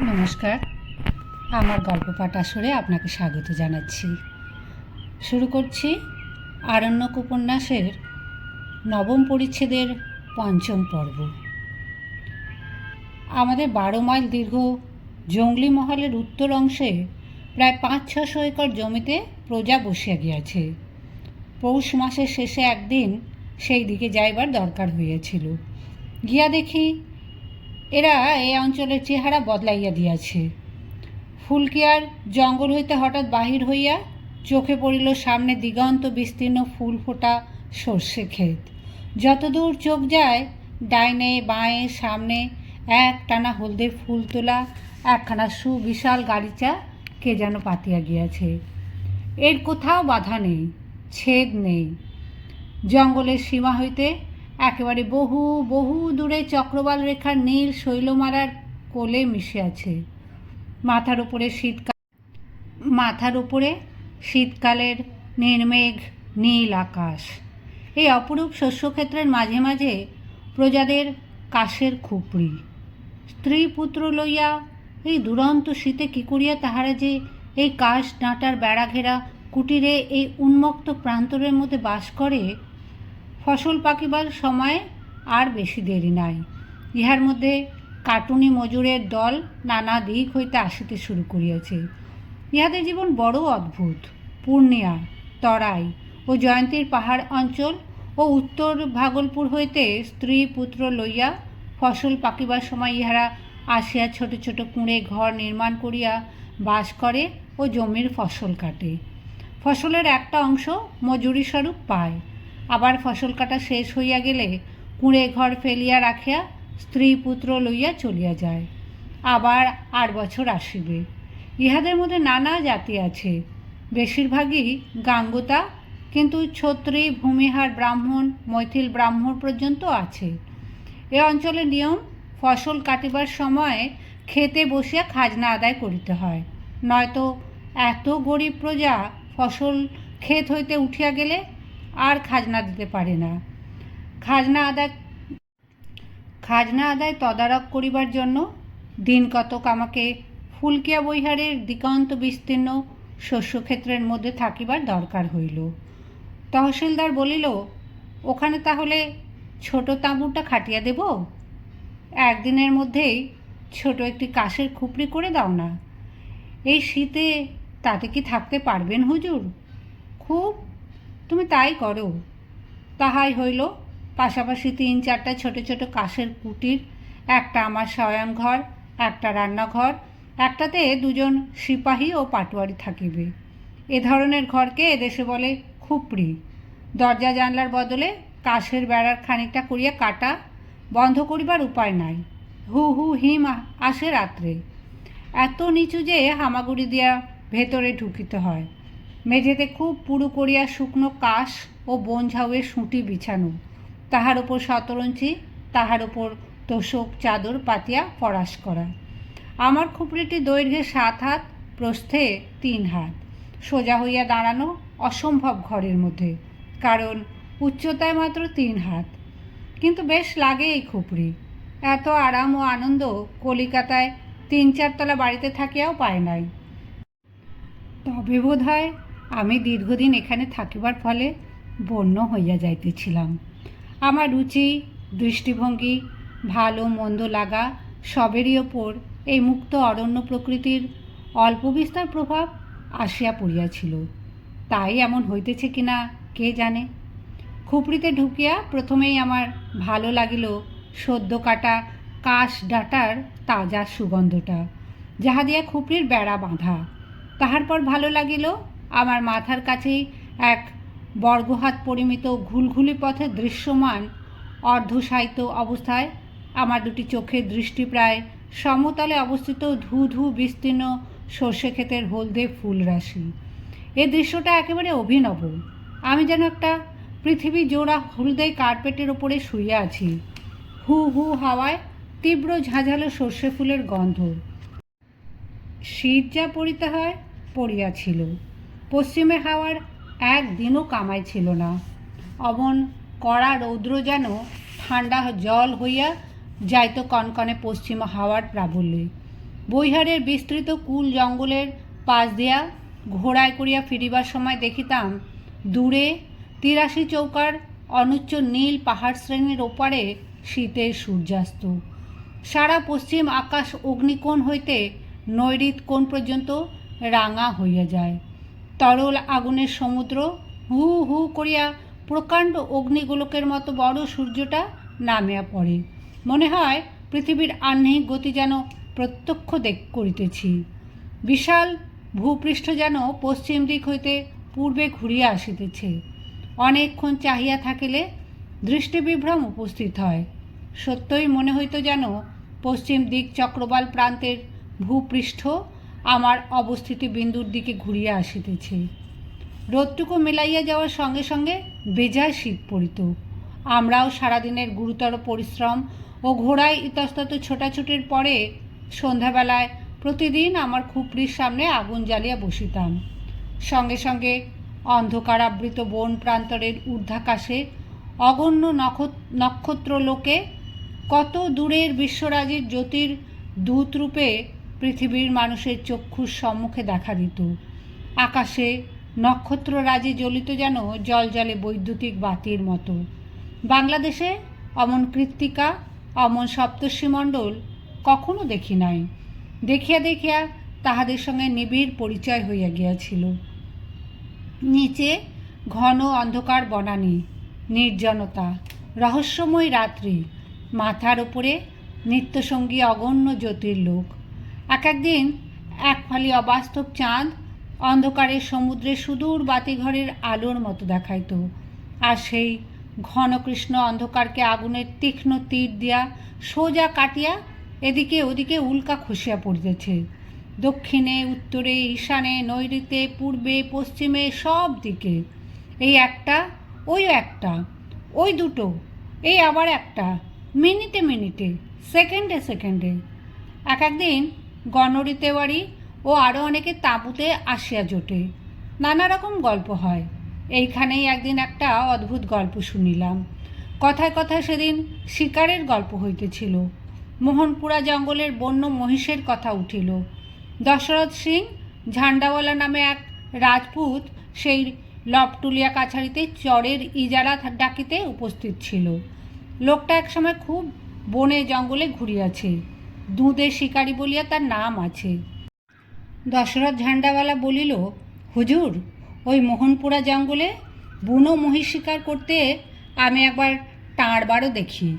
নমস্কার। আমার গল্প পাঠ আসরে আপনাকে স্বাগত জানাচ্ছি। শুরু করছি আরণ্যক উপন্যাসের নবম পরিচ্ছেদের পঞ্চম পর্ব। আমাদের বারো মাইল দীর্ঘ জঙ্গলি মহলের উত্তর অংশে প্রায় পাঁচ ছশো একর জমিতে প্রজা বসিয়া গিয়াছে। পৌষ মাসের শেষে একদিন সেই দিকে যাইবার দরকার হইয়াছিল। গিয়া দেখি এরা এই অঞ্চলের চেহারা বদলাইয়া দিয়াছে। ফুলকিয়ার জঙ্গল হইতে হঠাৎ বাহির হইয়া চোখে পড়িল সামনে দিগন্ত বিস্তীর্ণ ফুল ফোটা সর্ষে ক্ষেত। যতদূর চোখ যায়, ডাইনে, বাঁয়ে, সামনে এক টানা হলদে ফুল তোলা, একখানা সুবিশাল গাড়িচা কে যেন পাতিয়া গিয়াছে। এর কোথাও বাধা নেই, ছেদ নেই। জঙ্গলের সীমা হইতে একেবারে বহু বহু দূরে চক্রবাল রেখার নীল শৈলমালার কোলে মিশে আছে। মাথার উপরে শীতকাল, মাথার উপরে শীতকালের নির্মেঘ নীল আকাশ। এই অপরূপ শস্যক্ষেত্রের মাঝে মাঝে প্রজাদের কাশের খুপড়ি স্ত্রী পুত্র লইয়া এই দুরন্ত শীতে কি করিয়া তাহারা যে এই কাশ ডাঁটার বেড়া ঘেরা কুটিরে এই উন্মুক্ত প্রান্তরের মধ্যে বাস করে ফসল পাকিবার সময় আর বেশি দেরি নাই। ইহার মধ্যে কাটুনি মজুরের দল নানা দিক হইতে আসিতে শুরু করিয়াছে। ইহাদের জীবন বড় অদ্ভুত, পূর্ণিয়া, তরাই ও জয়ন্তীর পাহাড় অঞ্চল ও উত্তর ভাগলপুর হইতে স্ত্রী পুত্র লইয়া ফসল পাকিবার সময় ইহারা আসিয়া ছোট ছোট কুঁড়ে ঘর নির্মাণ করিয়া বাস করে ও জমির ফসল কাটে। ফসলের একটা অংশ মজুরি স্বরূপ পায়। আবার ফসল কাটা শেষ হইয়া গেলে কুঁড়ে ঘর ফেলিয়া রাখিয়া স্ত্রী পুত্র লইয়া চলিয়া যায়। আবার আট বছর আসিবে। ইহাদের মধ্যে নানা জাতি আছে। বেশিরভাগই গাঙ্গুতা, কিন্তু ছত্রী, ভূমিহার, ব্রাহ্মণ, মৈথিল ব্রাহ্মণ পর্যন্ত আছে। এ অঞ্চলের নিয়ম, ফসল কাটিবার সময় খেতে বসিয়া খাজনা আদায় করিতে হয়। নয়তো এত গরিব প্রজা ফসল ক্ষেত হইতে উঠিয়া গেলে আর খাজনা দিতে পারে না। খাজনা আদায় খাজনা আদায় তদারক করিবার জন্য দিন কতক আমাকে ফুলকিয়া বৈহারের দিগন্ত বিস্তীর্ণ শস্যক্ষেত্রের মধ্যে থাকিবার দরকার হইল। তহসিলদার বলিল, ওখানে তাহলে ছোট তাঁবুটা খাটিয়া দেব? একদিনের মধ্যেই ছোট একটি কাশের খুপড়ি করে দাও না। এই শীতে তাতে কি থাকতে পারবেন হুজুর? খুব তুমি তাই করো। তাহাই হইল। পাশাপাশি তিন চারটা ছোট ছোট কাঠের কুটির, একটা আমার শয়ন ঘর একটা রান্নাঘর, একটাতে দুজন সিপাহী ও পাটোয়ারি থাকিবে। এ ধরনের ঘরকে এদেশে বলে খুপড়ি। দরজা জানলার বদলে কাশের বেড়ার খানিকটা করিয়া কাটা বন্ধ করিবার উপায় নাই। হু হু হিম আসে রাত্রে। এত নিচু যে হামাগুড়ি দিয়া ভেতরে ঢুকিতে হয়। মেঝেতে খুব পুরু করিয়া শুকনো কাশ ও বন ঝাউয়ের সুঁটি বিছানো। তাহার উপর শতরঞ্চি তাহার উপর তোষক চাদর পাতিয়া পরাশ করা। আমার খুপড়িটি দৈর্ঘ্যে সাত হাত, প্রস্থে তিন হাত। সোজা হইয়া দাঁড়ানো অসম্ভব ঘরের মধ্যে, কারণ উচ্চতায় মাত্র তিন হাত। কিন্তু বেশ লাগে এই খুপড়ি এত আরাম ও আনন্দ কলিকাতায় তিন চারতলা বাড়িতে থাকিয়াও পায় নাই। তবে বোধ হয় আমি দীর্ঘদিন এখানে থাকিবার ফলে বন্য হইয়া যাইতেছিলাম। আমার রুচি, দৃষ্টিভঙ্গি, ভালো মন্দ লাগা সবেরই ওপর এই মুক্ত অরণ্য প্রকৃতির অল্প বিস্তার প্রভাব আসিয়া পড়িয়াছিল। তাই এমন হইতেছে কিনা কে জানে? খুপড়িতে ঢুকিয়া প্রথমেই আমার ভালো লাগিল সদ্য কাটা কাশ ডাটার তাজা সুগন্ধটা, যাহা দিয়া খুপড়ির বেড়া বাঁধা। তাহার পর ভালো লাগিল আমার মাথার কাছেই এক বর্গহাত পরিমিত ঘুলঘুলি পথে দৃশ্যমান অর্ধসাহিত্য অবস্থায় আমার দুটি চোখের দৃষ্টি প্রায় সমতলে অবস্থিত ধু ধু বিস্তীর্ণ সর্ষে ক্ষেতের হলদে ফুল রাশি। এ দৃশ্যটা একেবারে অভিনব। আমি যেন একটা পৃথিবী জোড়া হলদে কার্পেটের ওপরে শুয়ে আছি। হু হু হাওয়ায় তীব্র ঝাঁঝালো সর্ষে ফুলের গন্ধ। শীত যা পড়িতে হয়, পড়িয়াছিল। পশ্চিমে হাওয়ার একদিনও কামাই ছিল না। অমন কড়া রৌদ্র যেন ঠান্ডা জল হইয়া যাইতো কনকনে পশ্চিম হাওয়ার প্রাবল্যে। বৈহারের বিস্তৃত কুল জঙ্গলের পাশ দিয়া ঘোড়ায় করিয়া ফিরিবার সময় দেখিতাম, দূরে তিরাশি চৌকার অনুচ্চ নীল পাহাড় শ্রেণির ওপারে শীতের সূর্যাস্ত। সারা পশ্চিম আকাশ অগ্নিকোণ হইতে নৈরিত কোণ পর্যন্ত রাঙা হইয়া যায়। তরল আগুনের সমুদ্র, হু হু করিয়া প্রকাণ্ড অগ্নিগোলকের মতো বড় সূর্যটা নামিয়া পড়ে। মনে হয় পৃথিবীর আহ্নিক গতি যেন প্রত্যক্ষ দেখ করিতেছি। বিশাল ভূপৃষ্ঠ যেন পশ্চিম দিক হইতে পূর্বে ঘুরিয়া আসিতেছে। অনেকক্ষণ চাহিয়া থাকিলে দৃষ্টিবিভ্রম উপস্থিত হয়। সত্যই মনে হইত যেন পশ্চিম দিক চক্রবাল প্রান্তের ভূপৃষ্ঠ আমার অবস্থিতি বিন্দুর দিকে ঘুরিয়া আসিতেছে। রোদটুকু মিলাইয়া যাওয়ার সঙ্গে সঙ্গে বেজায় শীত পড়িত। আমরাও সারাদিনের গুরুতর পরিশ্রম ও ঘোড়ায় ইতস্তত ছোটাছুটির পরে সন্ধ্যাবেলায় প্রতিদিন আমার খুপড়ির সামনে আগুন জ্বালিয়া বসিতাম। সঙ্গে সঙ্গে অন্ধকারাবৃত বন প্রান্তরের ঊর্ধ্বাকাশে অগণ্য নক্ষ- নক্ষত্র লোকে কত দূরের বিশ্বরাজের জ্যোতির দূতরূপে পৃথিবীর মানুষের চক্ষুর সম্মুখে দেখা দিত। আকাশে নক্ষত্ররাজি জ্বলিত যেন জলজলে বৈদ্যুতিক বাতির মতো। বাংলাদেশে অমন কৃত্তিকা, অমন সপ্তর্ষিমণ্ডল কখনো দেখি নাই। দেখিয়া দেখিয়া তাহাদের সঙ্গে নিবিড় পরিচয় হইয়া গিয়াছিল। নিচে ঘন অন্ধকার বনানী, নির্জনতা, রহস্যময় রাত্রি, মাথার ওপরে নিত্যসঙ্গী অগণ্য জ্যোতির্লোক। এক একদিন এক ফালি অবাস্তব চাঁদ অন্ধকারের সমুদ্রে সুদূর বাতিঘরের আলোর মতো দেখাইত। আর সেই ঘন কৃষ্ণ অন্ধকারকে আগুনের তীক্ষ্ণ তীর দিয়া সোজা কাটিয়া এদিকে ওদিকে উল্কা খসিয়া পড়িতেছে। দক্ষিণে, উত্তরে, ঈশানে নৈಋতে পূর্বে, পশ্চিমে সব দিকে। এই একটা, ওই একটা, ওই দুটো, এই আবার একটা, মিনিটে মিনিটে, সেকেন্ডে সেকেন্ডে। এক একদিন গণরিতেওয়ারি ও আরও অনেকে তাঁবুতে আসিয়া জোটে। নানা রকম গল্প হয়। এইখানেই একদিন একটা অদ্ভুত গল্প শুনিলাম। কথায় কথায় সেদিন শিকারের গল্প হইতেছিল। মোহনপুরা জঙ্গলের বন্য মহিষের কথা উঠিল। দশরথ সিং ঝান্ডাওয়ালা নামে এক রাজপুত সেই লপটুলিয়া কাছারিতে চরের ইজারা ডাকিতে উপস্থিত ছিল। লোকটা একসময় খুব বনে জঙ্গলে ঘুরিয়াছে। দুধের শিকারী বলিয়া তার নাম আছে। দশরথ ঝান্ডাওয়ালা বলিল, হুজুর, ওই মোহনপুরা জঙ্গলে বুনো মহিষ শিকার করতে আমি একবার টাঁড়বারও দেখি।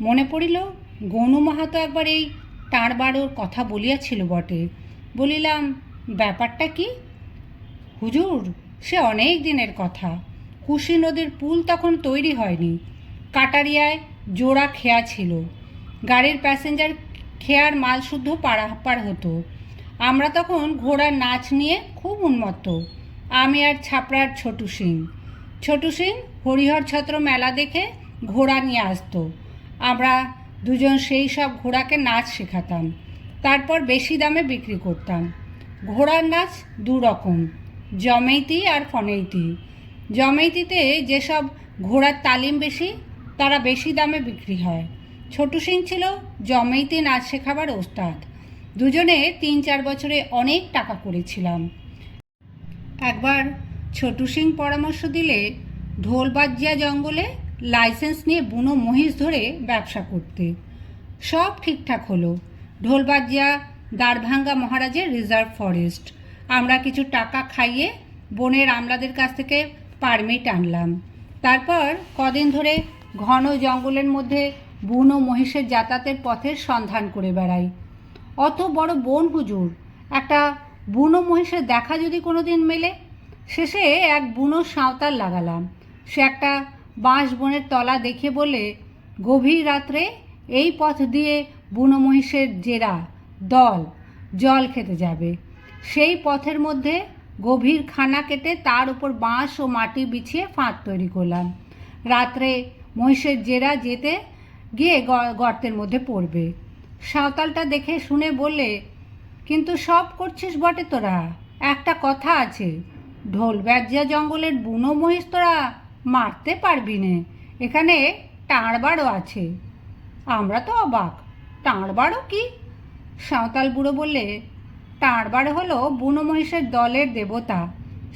মনে পড়িল, গনু মাহাতো একবার এই টাঁড়বারোর কথা বলিয়াছিল বটে। বলিলাম, ব্যাপারটা কি? হুজুর, সে অনেক দিনের কথা। কুশি নদীর পুল তখন তৈরি হয়নি। কাটারিয়ায় জোড়া খেয়া ছিল। গাড়ির প্যাসেঞ্জার খেয়ার মাল শুদ্ধ পারাপার হতো। আমরা তখন ঘোড়ার নাচ নিয়ে খুব উন্মত্ত। আমি আর ছাপড়ার ছোটু সিং। ছোটু সিং হরিহর ছত্র মেলা দেখে ঘোড়া নিয়ে আসতো। আমরা দুজন সেই সব ঘোড়াকে নাচ শেখাতাম। তারপর বেশি দামে বিক্রি করতাম। ঘোড়ার নাচ দু রকম জমেইতি আর ফনেইতি। জমেইতিতে যেসব ঘোড়ার তালিম বেশি, তারা বেশি দামে বিক্রি হয়। ছোটু সিং ছিল জমেইতি নাচ শেখাবার ওস্তাদ। দুজনে তিন চার বছরে অনেক টাকা করেছিলাম। একবার ছোটু সিং পরামর্শ দিলে ঢোলবাজিয়া জঙ্গলে লাইসেন্স নিয়ে বুনো মহিষ ধরে ব্যবসা করতে। সব ঠিকঠাক হলো। ঢোলবাজিয়া দাঁড়ভাঙ্গা মহারাজের রিজার্ভ ফরেস্ট। আমরা কিছু টাকা খাইয়ে বনের আমলাদের কাছ থেকে পারমিট আনলাম। তারপর কদিন ধরে ঘন জঙ্গলের মধ্যে বুনো মহিষের যাতায়াতের পথের সন্ধান করে বেড়াই অত বড় বন হুজুর, একটা বুনো মহিষের দেখা যদি কোনো দিন মেলে? শেষে এক বুনো সাঁওতাল লাগালাম। সে একটা বাঁশ বনের তলা দেখে বলে, গভীর রাত্রে এই পথ দিয়ে বুনো মহিষের জেরা, দল, জল খেতে যাবে। সেই পথের মধ্যে গভীর খানা কেটে তার উপর বাঁশ ও মাটি বিছিয়ে ফাঁদ তৈরি করলাম। রাত্রে মহিষের জেরা যেতে গিয়ে গর্তের মধ্যে পড়বে। সাঁওতালটা দেখে শুনে বললে, কিন্তু সব করছিস বটে তোরা। একটা কথা আছে, ঢোল ব্যাজিয়া জঙ্গলের বুনো মহিষ তোরা মারতে পারবি নে। এখানে টাঁড়বারও আছে। আমরা তো অবাক টাঁড়বারও কি? সাঁওতাল বুড়ো বললে তাঁরবার হলো বুনো মহিষের দলের দেবতা।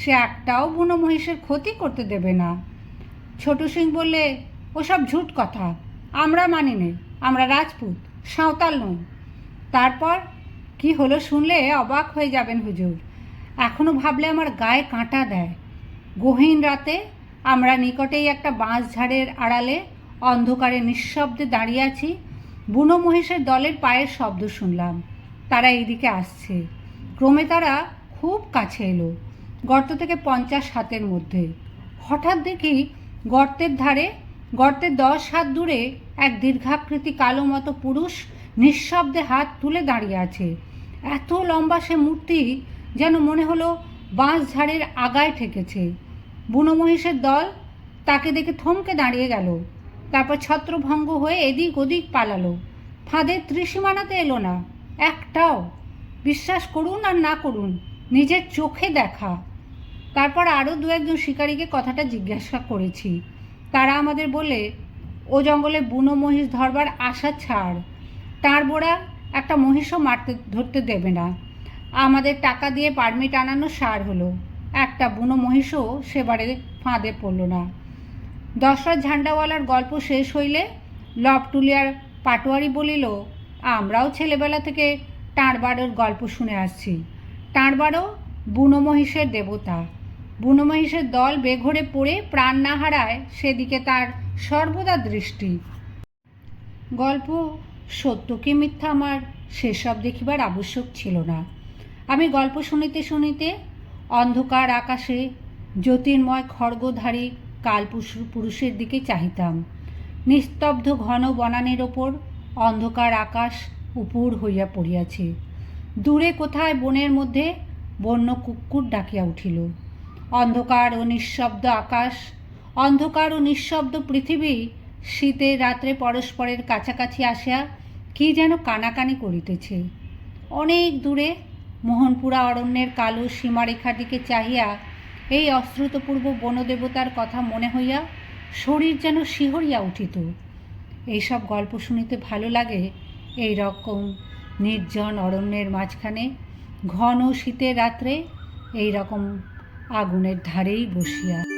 সে একটাও বুনো মহিষের ক্ষতি করতে দেবে না। ছোট সিং বললে, ওসব ঝুট কথা। আমরা মানি নে, আমরা রাজপুত, সাঁওতাল নই। তারপর কি হলো শুনলে অবাক হয়ে যাবেন হুজুর। এখনও ভাবলে আমার গায়ে কাঁটা দেয়। গহীন রাতে আমরা নিকটেই একটা বাঁশ ঝাড়ের আড়ালে অন্ধকারে নিঃশব্দে দাঁড়িয়ে আছি, বুনো মহিষের দলের পায়ের শব্দ শুনলাম। তারা এইদিকে আসছে। ক্রমে তারা খুব কাছে এলো, গর্ত থেকে পঞ্চাশ হাতের মধ্যে। হঠাৎ দেখি গর্তের ধারে গর্তের দশ হাত দূরে এক দীর্ঘাকৃতি কালো মতো পুরুষ নিঃশব্দে হাত তুলে দাঁড়িয়ে আছে। এত লম্বা সে মূর্তি যেন মনে হলো বাঁশ ঝাড়ের আগায় ঠেকেছে। বুনো মহিষের দল তাকে দেখে থমকে দাঁড়িয়ে গেল। তারপর ছত্রভঙ্গ হয়ে এদিক ওদিক পালালো। ফাঁদের ত্রিসীমানাতে এলো না। একটাও। বিশ্বাস করুন আর না করুন, নিজের চোখে দেখা। তারপর আরও দু একজন শিকারীকে কথাটা জিজ্ঞাসা করেছি। তারা আমাদের বলে, ও জঙ্গলে বুনো মহিষ ধরবার আশা ছাড়। তার বোড়া একটা মহিষও মারতে, ধরতে দেবে না। আমাদের টাকা দিয়ে পারমিট আনানো সার হলো। একটা বুনো মহিষও সেবারে ফাঁদে পড়ল না। দশরথ ঝান্ডাওয়ালার গল্প শেষ হইলে লবটুলিয়ার পাটোয়ারি বলিল, আমরাও ছেলেবেলা থেকে টাঁড়বাড়োর গল্প শুনে আসছি। টাঁড়বাড়ো বুনো মহিষের দেবতা। বুনো মহিষের দল বেঘরে পড়ে প্রাণ না হারায় সেদিকে তার সর্বদা দৃষ্টি। গল্প সত্য কি মিথ্যা আমার সেসব দেখিবার আবশ্যক ছিল না। আমি গল্প শুনিতে শুনিতে অন্ধকার আকাশে জ্যোতির্ময় খড়গধারী কাল পুরুষের দিকে চাহিতাম। নিস্তব্ধ ঘন বনানের ওপর অন্ধকার আকাশ উপুর হইয়া পড়িয়াছে। দূরে কোথায় বনের মধ্যে বন্য কুকুর ডাকিয়া উঠিল। অন্ধকার ও নিঃশব্দ আকাশ, অন্ধকার ও নিঃশব্দ পৃথিবী শীতের রাত্রে, পরস্পরের কাছাকাছি আসিয়া কি যেন কানাকানি করিতেছে। অনেক দূরে মোহনপুরা অরণ্যের কালো সীমারেখার দিকে চাহিয়া এই অশ্রুতপূর্ব বনদেবতার কথা মনে হইয়া শরীর যেন শিহরিয়া উঠিত। এইসব গল্প শুনিতে ভালো লাগে এই রকম নির্জন অরণ্যের মাঝখানে, ঘন শীতের রাত্রে এই রকম আগুনের ধারেই বসিয়া